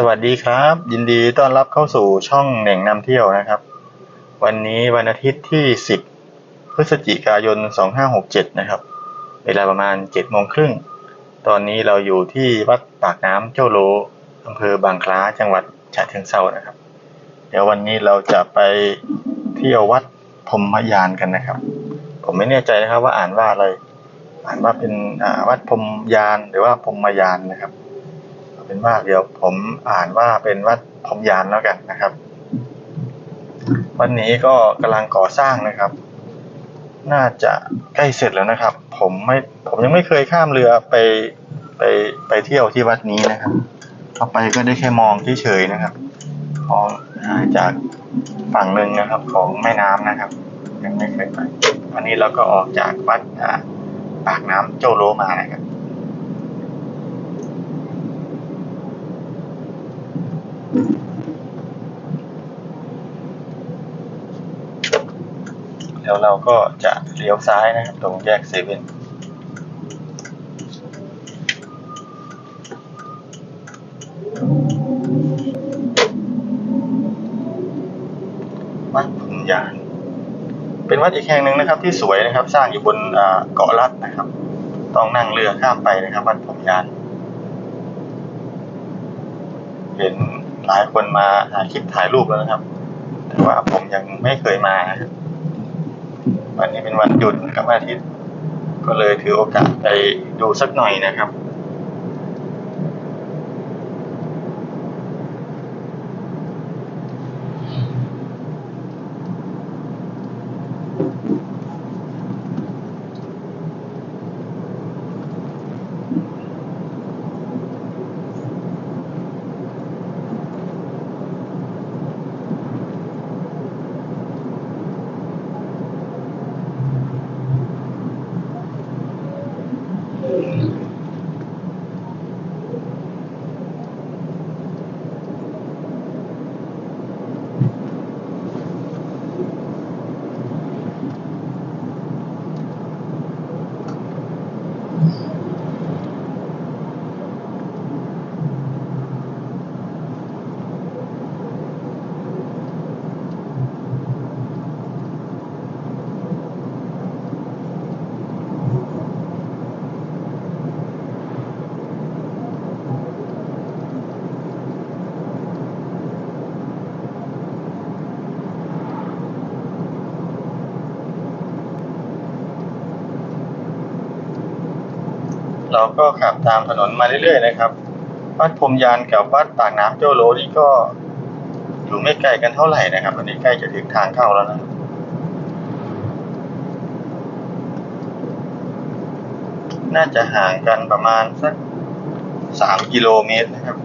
สวัสดีครับ ยินดีต้อนรับเข้าสู่ช่องเหน่งนำเที่ยวนะครับ วันนี้วันอาทิตย์ที่ 10 พฤศจิกายน 2567 นะครับ เวลาประมาณ7โมงครึ่ง ตอนนี้เราอยู่ที่วัดปากน้ำเจ้าโลอำเภอบางคล้าจังหวัดฉะเชิงเทรานะครับ เดี๋ยววันนี้เราจะไปเที่ยววัดพรมยานกันนะครับ ผมไม่แน่ใจนะครับว่าอ่านว่าอะไร อ่านว่าเป็นวัดพรมยานหรือว่าพรมยานนะครับ เป็นว่าเดี๋ยวผมอ่านว่าเป็นวัดพรมยานแล้วกันนะครับ วันนี้ก็กำลังก่อสร้างนะครับ น่าจะใกล้เสร็จแล้วนะครับ ผมไม่ผมยังไม่เคยข้ามเรือไปไปไปเที่ยวที่วัดนี้นะครับเข้าไปก็ได้แค่มองเฉยๆนะครับมองจากฝั่งหนึ่งนะครับของแม่น้ำนะครับ ยังไม่เคยไปวันนี้เราก็ออกจากวัดปากน้ำโจโลมานะครับ แล้วเราก็จะเลี้ยวซ้ายนะครับ ตรงแยกเซเว่นวัดพุนยานเป็นวัดอีกแห่งหนึ่งนะครับ ที่สวยนะครับ สร้างอยู่บนเกาะลัดนะครับ ต้องนั่งเรือข้ามไปนะครับ วัดพุนยานเห็นหลายคนมาหาคลิปถ่ายรูปแล้วนะครับ แต่ว่าผมยังไม่เคยมานะครับ วันนี้เป็นวันหยุดกับวันอาทิตย์ ก็เลยถือโอกาสไปดูสักหน่อยนะครับ เราก็ขับตามถนนมาเรื่อยๆนะครับ วัดพรมยานกับวัดปากน้ำเจ้าโลนี่ก็อยู่ไม่ไกลกันเท่าไหร่นะครับวันนี้ใกล้จะถึงทางเข้าแล้วนะน่าจะห่างกันประมาณสักสามกิโลเมตรนะครับ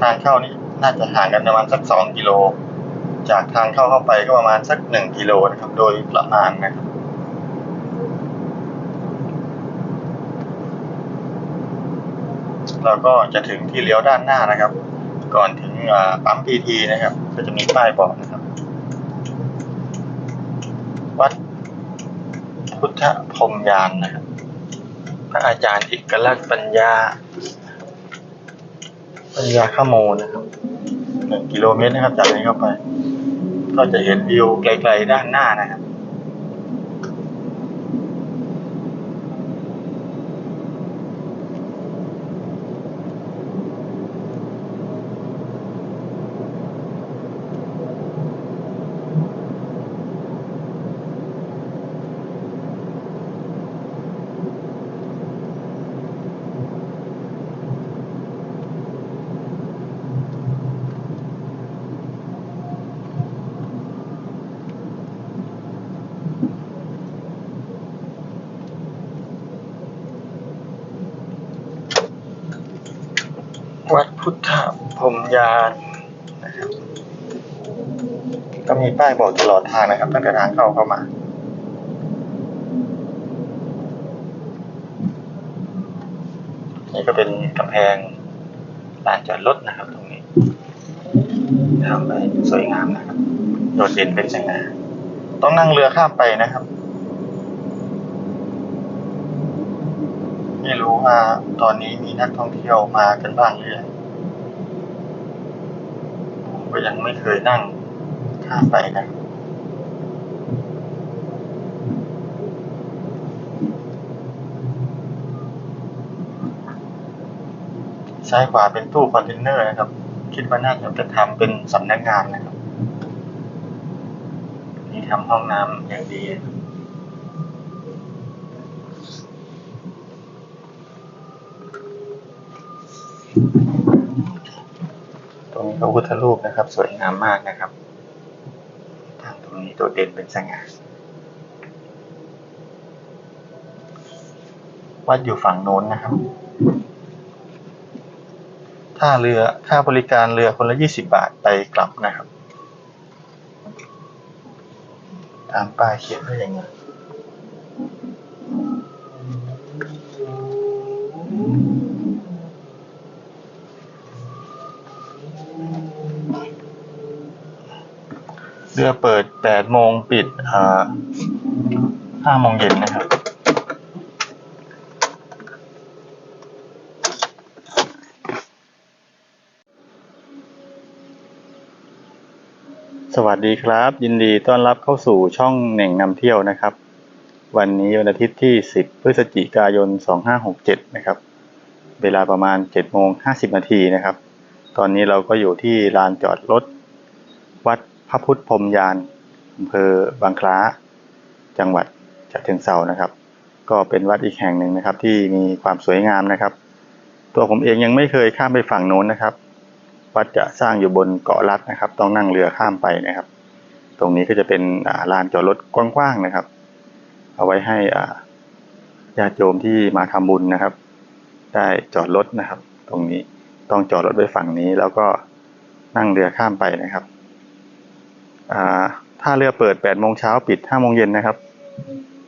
ทางเข้านี่น่าจะห่างกันประมาณสักสองกิโล จากทางเข้าเข้าไปก็ประมาณสักหนึ่งกิโลนะครับ โดยประมาณนะครับ เราก็จะถึงที่เลี้ยวด้านหน้านะครับ ก่อนถึงปั๊มพีทีนะครับ ก็จะมีป้ายบอกนะครับ วัดพุทธพรมยานนะครับ พระอาจารย์เอกลักษณ์ปัญญา ปัญญาขโมนะครับหนึ่งกิโลเมตรนะครับจากนี้เข้าไป ก็จะเห็นวิวไกลๆด้านหน้านะครับ พรมยานนะครับก็มีป้ายบอกตลอดทางนะครับ ตั้งแต่ทางเข้าเข้ามานี่ก็เป็นกำแพงลานจอดรถนะครับ ตรงนี้ทำไปสวยงามนะครับ โดดเด่นเป็นสง่าต้องนั่งเรือข้ามไปนะครับ ไม่รู้ว่าตอนนี้มีนักท่องเที่ยวมากันบ้างหรือยัง ยังไม่เคยนั่งข้ามไปนะซ้ายขวาเป็นตู้คอนเทนเนอร์นะครับ คิดว่าน่าจะทำเป็นสำนักงานนะครับ นี่ทำห้องน้ำอย่างดี มีพระพุทธรูปนะครับ สวยงามมากนะครับทางตรงนี้โดดเด่นเป็นสง่าวัดอยู่ฝั่งโน้นนะครับท่าเรือค่าบริการเรือคนละยี่สิบาทไปกลับนะครับ ตามป้ายเขียนไว้อย่างนี้ รือเปิดแปดโมงปิดห้าโมงเย็นนะครับ สวัสดีครับ ยินดีต้อนรับเข้าสู่ช่องเหน่งนำเที่ยวนะครับ วันนี้วันอาทิตย์ที่ 10 พฤศจิกายน 2567 นะครับ เวลาประมาณ7โมง50 นาทีนะครับ ตอนนี้เราก็อยู่ที่ลานจอดรถวัด พระพุทธพรมยานอำเภอบางคล้า จังหวัดฉะเชิงเทรานะครับ ก็เป็นวัดอีกแห่งหนึ่งนะครับ ที่มีความสวยงามนะครับ ตัวผมเองยังไม่เคยข้ามไปฝั่งโน้นนะครับ วัดจะสร้างอยู่บนเกาะลัดนะครับ ต้องนั่งเรือข้ามไปนะครับ ตรงนี้ก็จะเป็นลานจอดรถกว้างๆนะครับ เอาไว้ให้ญาติโยมที่มาทำบุญนะครับ ได้จอดรถนะครับ ตรงนี้ต้องจอดรถไว้ฝั่งนี้แล้วก็นั่งเรือข้ามไปนะครับ ท่าเรือเปิด8โมงเช้าปิด5โมงเย็นนะครับ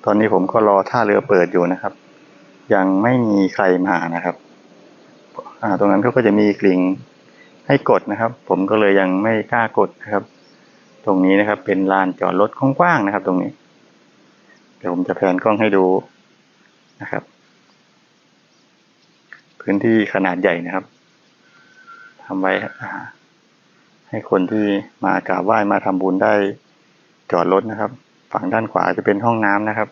ตอนนี้ผมก็รอท่าเรือเปิดอยู่นะครับ ยังไม่มีใครมานะครับตรงนั้นเขาก็จะมีกลิ่งให้กดนะครับ ผมก็เลยยังไม่กล้ากดนะครับ ตรงนี้นะครับเป็นลานจอดรถกว้างๆนะครับ ตรงนี้ เดี๋ยวผมจะแผนกล้องให้ดูนะครับ พื้นที่ขนาดใหญ่นะครับทำไว้ ให้คนที่มากราบไหว้มาทำบุญได้จอดรถนะครับ ฝั่งด้านขวาจะเป็นห้องน้ำนะครับ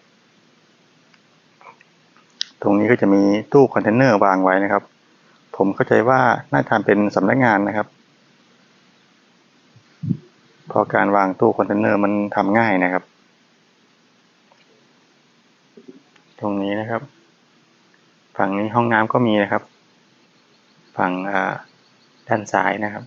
ตรงนี้ก็จะมีตู้คอนเทนเนอร์วางไว้นะครับ ผมเข้าใจว่าน่าจะเป็นสำนักงานนะครับเพราะการวางตู้คอนเทนเนอร์มันทำง่ายนะครับ ตรงนี้นะครับ ฝั่งนี้ห้องน้ำก็มีนะครับ ฝั่งด้านซ้ายนะครับ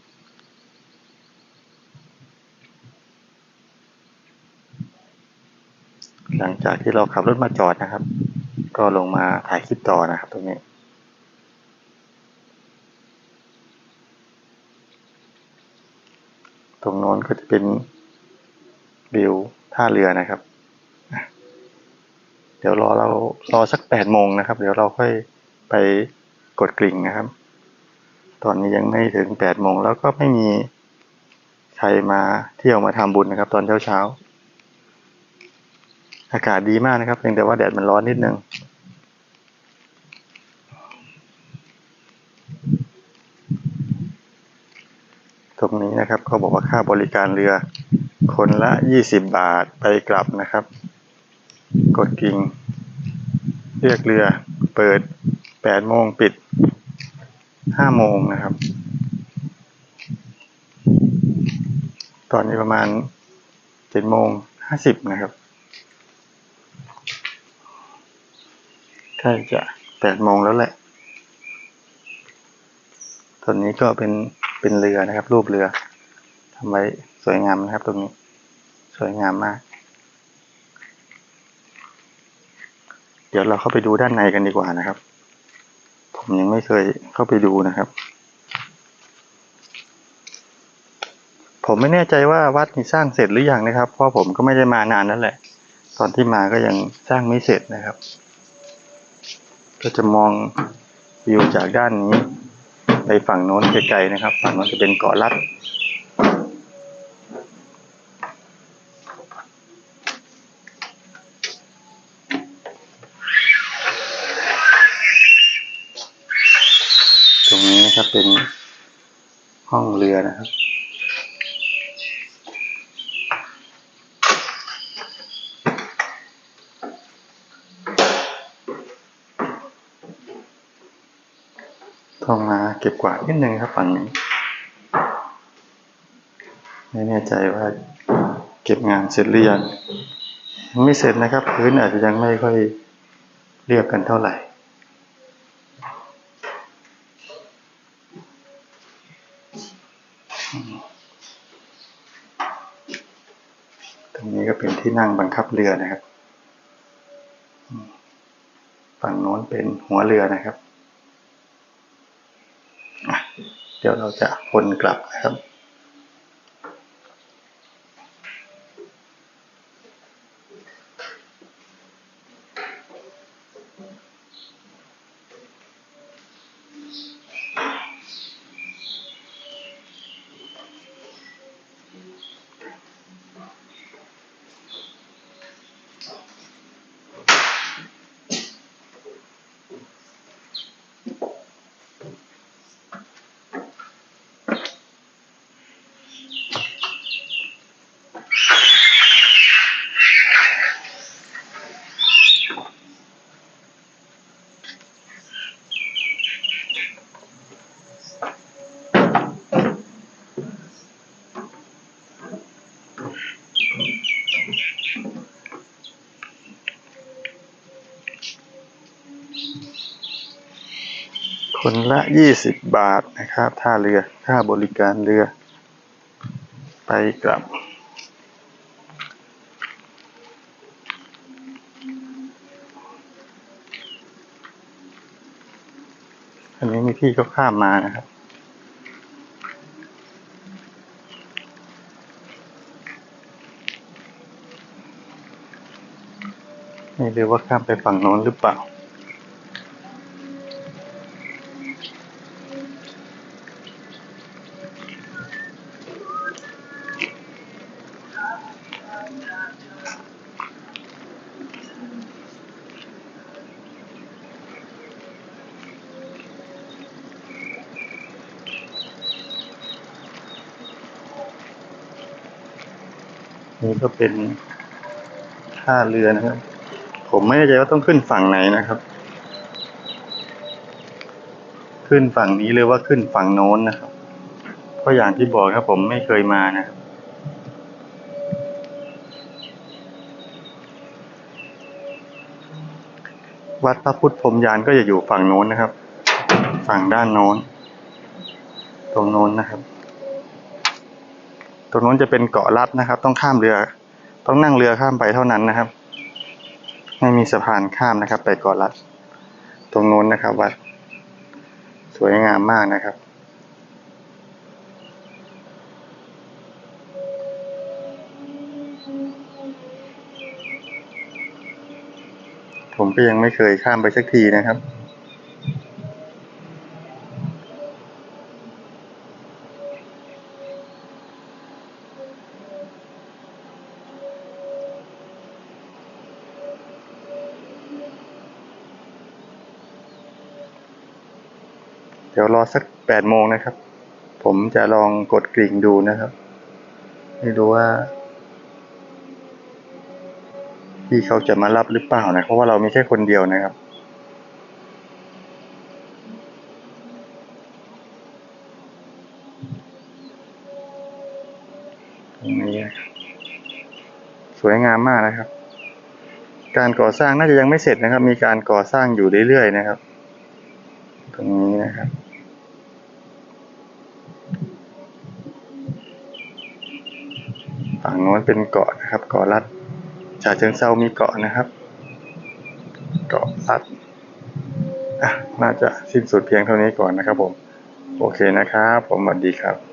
หลังจากที่เราขับรถมาจอดนะครับ ก็ลงมาถ่ายคลิปต่อนะครับตรงนี้ตรงโน้นก็จะเป็นวิวท่าเรือนะครับ เดี๋ยวรอเรารอสักแปดโมงนะครับ เดี๋ยวเราค่อยไปกดกริ่งนะครับ ตอนนี้ยังไม่ถึงแปดโมงแล้วก็ไม่มีใครมาเที่ยวมาทำบุญนะครับ ตอนเช้าเช้าๆ อากาศดีมากนะครับเพียงแต่ว่าแดดมันร้อนนิดนึงตรงนี้นะครับเขาบอกว่าค่าบริการเรือ คนละยี่สิบบาทไปกลับนะครับ กดกิ่ง เรียกเรือเปิดแปดโมงปิดห้าโมงนะครับ ตอนนี้ประมาณเจ็ดโมงห้าสิบนะครับ ใกล้จะแปดโมงแล้วแหละ ตอนนี้ก็เป็นเป็นเรือนะครับ รูปเรือทำไว้สวยงามนะครับ ตรงนี้ สวยงามมาก เดี๋ยวเราเข้าไปดูด้านในกันดีกว่านะครับ ผมยังไม่เคยเข้าไปดูนะครับ ผมไม่แน่ใจว่าวัดนี้สร้างเสร็จหรือยังนะครับ เพราะผมก็ไม่ได้มานานนั่นแหละ ตอนที่มาก็ยังสร้างไม่เสร็จนะครับ ก็จะมองวิวจากด้านนี้ไปฝั่งโน้นไกลๆนะครับ ฝั่งโน้นจะเป็นเกาะลัดตรงนี้นะครับเป็นห้องเรือนะครับ ต้องมาเก็บกวาดนิดนึงครับฝั่งนี้ ไม่แน่ใจว่าเก็บงานเสร็จหรือยังยังไม่เสร็จนะครับ พื้นอาจจะยังไม่ค่อยเรียบกันเท่าไหร่ตรงนี้ก็เป็นที่นั่งบังคับเรือนะครับ ฝั่งโน้นเป็นหัวเรือนะครับอะ เดี๋ยวเราจะวนกลับนะครับ คนละยี่สิบบาทนะครับท่าเรือค่าบริการเรือ ไปกลับ อันนี้มีพี่ก็ข้ามมานะครับไม่รู้ว่าข้ามไปฝั่งโน้นหรือเปล่า นี่ก็เป็นท่าเรือนะครับ ผมไม่แน่ใจว่าต้องขึ้นฝั่งไหนนะครับ ขึ้นฝั่งนี้หรือว่าขึ้นฝั่งโน้นนะครับ เพราะอย่างที่บอกครับ ผมไม่เคยมานะครับวัดพระพุทธพรมยานก็จะอยู่ฝั่งโน้นนะครับ ฝั่งด้านโน้น ตรงโน้นนะครับ ตรงโน้นจะเป็นเกาะลัดนะครับ ต้องข้ามเรือ ต้องนั่งเรือข้ามไปเท่านั้นนะครับ ไม่มีสะพานข้ามนะครับ ไปเกาะลัด ตรงโน้นนะครับวัดสวยงามมากนะครับผมก็ยังไม่เคยข้ามไปสักทีนะครับ เดี๋ยวรอสักแปดโมงนะครับ ผมจะลองกดกริ่งดูนะครับ ไม่รู้ว่าพี่เขาจะมารับหรือเปล่านะเพราะว่าเรามีแค่คนเดียวนะครับตรงนี้สวยงามมากนะครับ การก่อสร้างน่าจะยังไม่เสร็จนะครับ มีการก่อสร้างอยู่เรื่อยๆนะครับ ตรงนี้นะครับ งโน้นเป็นเกาะนะครับ เกาะลัดฉาเชิงเซามีเกาะนะครับ เกาะลัดอะน่าจะสิ้นสุดเพียงเท่านี้ก่อนนะครับผม โอเคนะครับ ผมสวัสดีครับ